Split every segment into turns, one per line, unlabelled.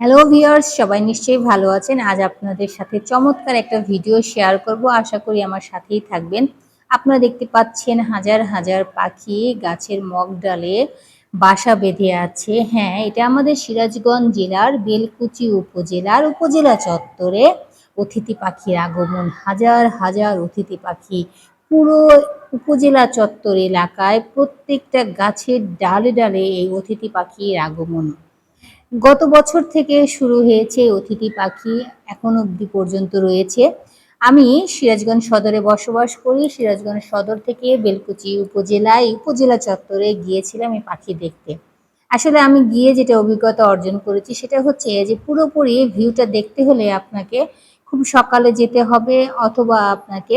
Hello viewers সবাই নিশ্চয়ই ভালো আছেন। আজ আপনাদের সাথে চমৎকার একটা ভিডিও শেয়ার করব। আশা করি আমার সাথেই থাকবেন। আপনারা দেখতে পাচ্ছেন হাজার হাজার পাখি গাছের মগ ডালে বাসা বেঁধে আছে। হ্যাঁ এটা আমাদের সিরাজগঞ্জ জেলার বেলকুচি উপজেলার উপজেলা চত্বরে অতিথি পাখির আগমন। হাজার হাজার অতিথি পাখি পুরো উপজেলা চত্বর এলাকায় প্রত্যেকটা গাছের ডালে ডালে এই অতিথি পাখির আগমন। গত বছর থেকে শুরু হয়েছে অতিথি পাখি এখন অবধি পর্যন্ত রয়েছে। আমি সিরাজগঞ্জ সদরে বসবাস করি। সিরাজগঞ্জ সদর থেকে বেলকুচি উপজেলায় উপজেলা চত্বরে গিয়েছিলাম এই পাখি দেখতে। আসলে আমি গিয়ে যেটা অভিজ্ঞতা অর্জন করেছি সেটা হচ্ছে যে পুরোপুরি ভিউটা দেখতে হলে আপনাকে খুব সকালে যেতে হবে অথবা আপনাকে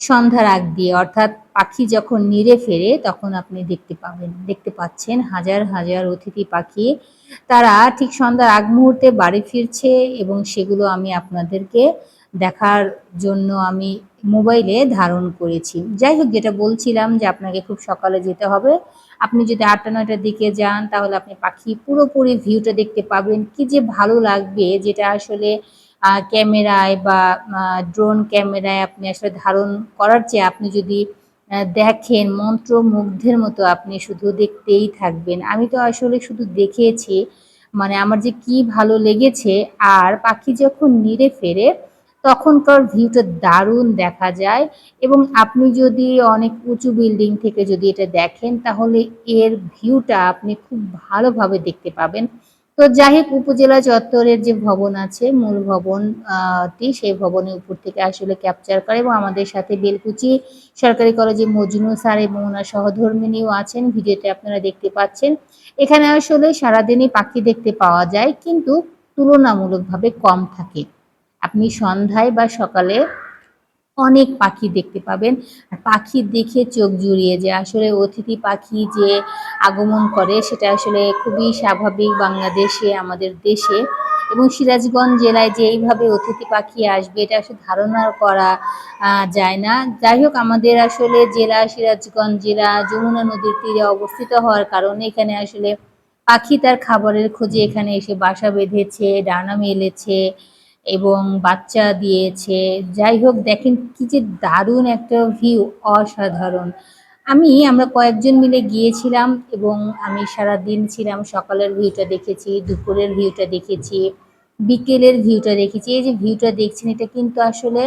সন্ধ্যার আগ দিয়ে, অর্থাৎ পাখি যখন নিড়ে ফেরে তখন আপনি দেখতে পাবেন, দেখতে পাচ্ছেন হাজার হাজার অতিথি পাখি তারা ঠিক সন্ধ্যার আগ মুহূর্তে বাড়ি ফিরছে এবং সেগুলো আমি আপনাদেরকে দেখার জন্য আমি মোবাইলে ধারণ করেছি। যাই হোক, যেটা বলছিলাম যে আপনাকে খুব সকালে যেতে হবে। আপনি যদি আটটা, নয়টার দিকে যান, তাহলে আপনি পাখি পুরোপুরি ভিউটা দেখতে পাবেন। কি যে ভালো লাগবে যেটা আসলে ক্যামেরায় বা ড্রোন ক্যামেরায় আপনি আসলে ধারণ করার চেয়ে আপনি যদি দেখেন মন্ত্রমুগ্ধের মতো আপনি শুধু দেখতেই থাকবেন। আমি তো আসলে শুধু দেখেছি মানে আমার যে কি ভালো লেগেছে, আর পাখি যখন নিড়ে ফেরে, তখনকার ভিউটা দারুণ দেখা যায়। এবং আপনি যদি অনেক উঁচু বিল্ডিং থেকে যদি এটা দেখেন, তাহলে এর ভিউটা আপনি খুব ভালোভাবে দেখতে পাবেন। তো যাই হোক, উপজেলা চত্বরের যে ভবন আছে, মূল ভবনটি, সেই ভবনের উপর থেকে আসলে ক্যাপচার করে এবং আমাদের সাথে বেলকুচি সরকারি কলেজে মজনু স্যার এবং ওনার সহধর্মিনীও আছেন। ভিডিওতে আপনারা দেখতে পাচ্ছেন। এখানে আসলে সারাদিনই পাখি দেখতে পাওয়া যায়, কিন্তু তুলনামূলকভাবে কম থাকে। আপনি সন্ধ্যায় বা সকালে অনেক পাখি দেখতে পাবেন। আর পাখি দেখে চোখ জুড়িয়ে যায়। আসলে অতিথি পাখি যে আগমন করে, সেটা আসলে খুবই স্বাভাবিক বাংলাদেশে, আমাদের দেশে। এবং সিরাজগঞ্জ জেলায় যে এইভাবে অতিথি পাখি আসবে, এটা আসলে ধারণা করা যায় না। যাই হোক, আমাদের আসলে জেলা, সিরাজগঞ্জ জেলা, যমুনা নদীর তীরে অবস্থিত হওয়ার কারণে এখানে আসলে পাখি তার খাবারের খোঁজে এখানে এসে বাসা বেঁধেছে, ডানা মেলেছে। এবং বাচ্চা দিয়েছে। যাই হোক, দেখেন কি যে দারুণ একটা ভিউ অসাধারণ। আমি, আমরা কয়েকজন মিলে গিয়েছিলাম এবং আমি সারা দিন ছিলাম, সকালের ভিউটা দেখেছি, দুপুরের ভিউটা দেখেছি, বিকেলের ভিউটা দেখেছি। এই যে ভিউটা দেখছেন, এটা কিন্তু আসলে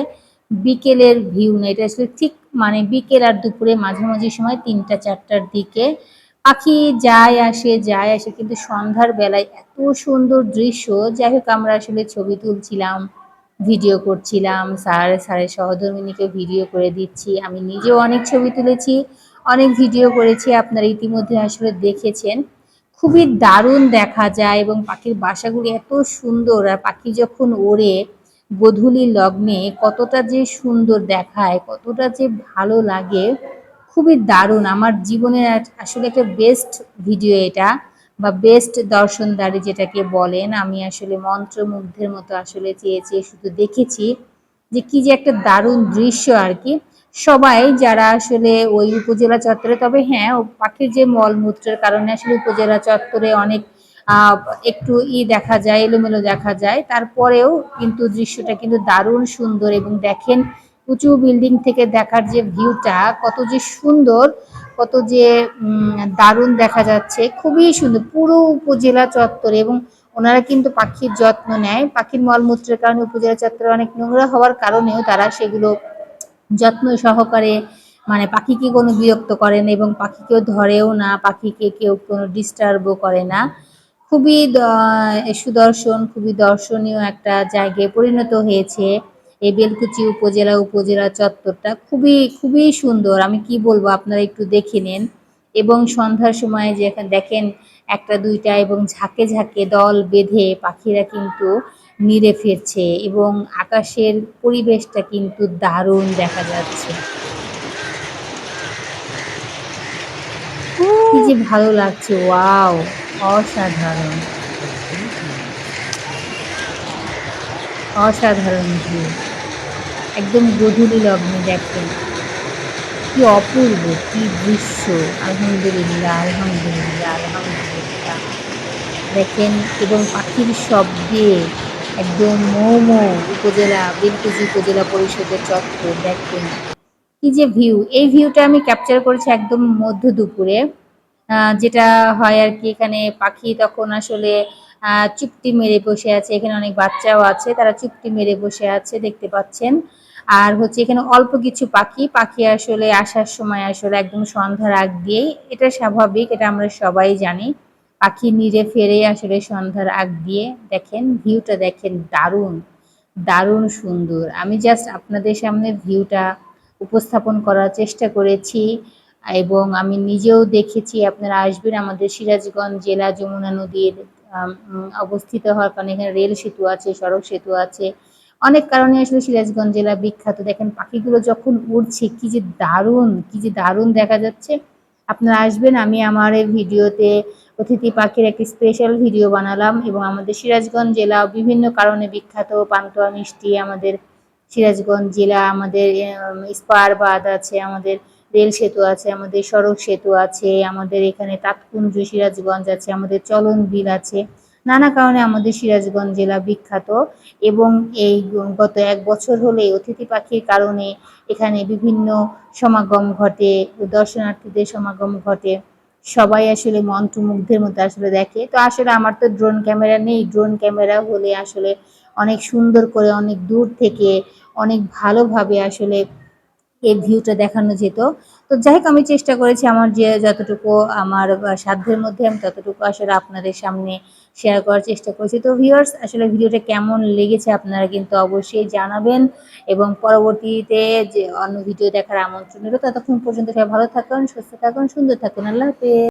বিকেলের ভিউ না, এটা আসলে ঠিক মানে বিকেল আর দুপুরে মাঝামাঝি সময় তিনটা, চারটার দিকে পাখি যায় আসে যায় আসে, কিন্তু সন্ধ্যার বেলায় এত সুন্দর দৃশ্য। যাই হোক, আমরা আসলে ছবি তুলছিলাম, ভিডিও করছিলাম, স্যার, স্যারের সহধর্মিনীকে ভিডিও করে দিচ্ছি। আমি নিজেও অনেক ছবি তুলেছি, অনেক ভিডিও করেছি, আপনারা ইতিমধ্যে আসলে দেখেছেন। খুবই দারুণ দেখা যায় এবং পাখির বাসাগুলি এত সুন্দর, আর পাখি যখন ওড়ে গধূলি লগ্নে, কতটা যে সুন্দর দেখায়, কতটা যে ভালো লাগে। খুবই দারুণ। আমার জীবনের আসলে একটা বেস্ট ভিডিও এটা বা বেস্ট দর্শনদারি যেটাকে বলেন। আমি আসলে মন্ত্রমুগ্ধের মতো আসলে চেয়ে চেয়ে শুধু দেখেছি যে কি যে একটা দারুণ দৃশ্য আর কি। সবাই যারা আসলে ওই উপজেলা চত্বরে, তবে হ্যাঁ পাখির যে মলমূত্রের কারণে আসলে উপজেলা চত্বরে অনেক একটু ই দেখা যায়, এলোমেলো দেখা যায়। তারপরেও কিন্তু দৃশ্যটা কিন্তু দারুণ সুন্দর এবং দেখেন উঁচু বিল্ডিং থেকে দেখার যে ভিউটা, কত যে সুন্দর, কত যে দারুণ দেখা যাচ্ছে। খুবই সুন্দর, পুরো উপজেলা চত্বরে এবং ওনারা কিন্তু পাখির যত্ন নেয়। পাখির মলমূত্রের কারণে উপজেলা চত্বরে অনেক নোংরা হওয়ার কারণেও তারা সেগুলো যত্ন সহকারে মানে পাখিকে কোনো বিরক্ত করে না এবং পাখিকেও ধরেও না, পাখিকে কেউ কোনো ডিস্টার্বও করে না। খুবই সুদর্শন, খুবই দর্শনীয় একটা জায়গায় পরিণত হয়েছে। এই বেলকুচি উপজেলা উপজেলা চত্বরটা খুবই খুবই সুন্দর। আমি কি বলব, আপনারা একটু দেখে নেন। এবং সন্ধ্যার সময় যেখানে দেখেন একটা, দুইটা এবং ঝাঁকে ঝাঁকে দল বেঁধে পাখিরা কিন্তু নিড়ে ফিরছে এবং আকাশের পরিবেশটা কিন্তু দারুণ দেখা যাচ্ছে। কি যে ভালো লাগছে, ওয়াও, অসাধারণ। অসাধারণ ভিউ। একদম গধূলি লগ্নে দেখেন কি অপূর্ব, কি দৃশ্য। আলহামদুলিল্লাহ আলহামদুলিল্লাহ আলহামদুলিল্লাহ। দেখেন, এবং পাখির শব্দে একদম মৌ মৌ উপজেলা বেলকুচি উপজেলা পরিষদের চত্বর, দেখেন। কি যে ভিউ এই ভিউটা আমি ক্যাপচার করেছি একদম মধ্য দুপুরে। যেটা হয় আর কি, এখানে পাখি তখন আসলে চুপটি মেরে বসে আছে। এখানে অনেক বাচ্চাও আছে, তারা চুপটি মেরে বসে আছে, দেখতে পাচ্ছেন। আর হচ্ছে এখানে অল্প কিছু পাখি। পাখি আসলে আসার সময় আসলে একদম সন্ধ্যার আগ দিয়েই, এটা স্বাভাবিক, এটা আমরা সবাই জানি। পাখি নিরে ফেরে আসলে সন্ধ্যার আগ দিয়ে দেখেন ভিউটা দেখেন দারুণ দারুণ সুন্দর। আমি জাস্ট আপনাদের সামনে ভিউটা উপস্থাপন করার চেষ্টা করেছি এবং আমি নিজেও দেখেছি, আপনারা আসবেন আমাদের সিরাজগঞ্জ জেলা যমুনা নদীর অবস্থিত হওয়ার কারণে এখানে রেল সেতু আছে, সড়ক সেতু আছে। অনেক কারণে আসলে সিরাজগঞ্জ জেলা বিখ্যাত। দেখেন পাখিগুলো যখন উড়ছে, কি যে দারুণ, কি যে দারুণ দেখা যাচ্ছে। আপনারা আসবেন, আমি আমার এই ভিডিওতে অতিথি পাখির একটি স্পেশাল ভিডিও বানালাম এবং আমাদের সিরাজগঞ্জ জেলা বিভিন্ন কারণে বিখ্যাত, পান্তুয়া, মিষ্টি আমাদের সিরাজগঞ্জ জেলা, আমাদের স্পার বাঁধ আছে, আমাদের রেল সেতু আছে, আমাদের সড়ক সেতু আছে, আমাদের এখানে তাৎকুঞ্জ সিরাজগঞ্জ আছে, আমাদের চলন বিল আছে। নানা কারণে আমাদের সিরাজগঞ্জ জেলা বিখ্যাত এবং এই গত এক বছর হলে অতিথি পাখির কারণে এখানে বিভিন্ন সমাগম ঘটে, দর্শনার্থীদের সমাগম ঘটে। সবাই আসলে মন্ত্রমুগ্ধের মতো আসলে দেখে। তো আসলে আমার তো ড্রোন ক্যামেরা নেই। ড্রোন ক্যামেরা হলে আসলে অনেক সুন্দর করে, অনেক দূর থেকে, অনেক ভালোভাবে আসলে এই ভিউটা দেখানো যেত। তো যাই হোক, আমি চেষ্টা করেছি আমার যে যতটুকু আমার সাধ্যের মধ্যে আমি ততটুকু আসলে আপনাদের সামনে শেয়ার করার চেষ্টা করেছি। তো ভিউয়ার্স আসলে ভিডিওটা কেমন লেগেছে আপনারা কিন্তু অবশ্যই জানাবেন এবং পরবর্তীতে যে অন্য ভিডিও দেখার আমন্ত্রণ ততক্ষণ পর্যন্ত সবাই ভালো থাকুন, সুস্থ থাকুন, সুন্দর থাকুন। আল্লাহ হাফেজ।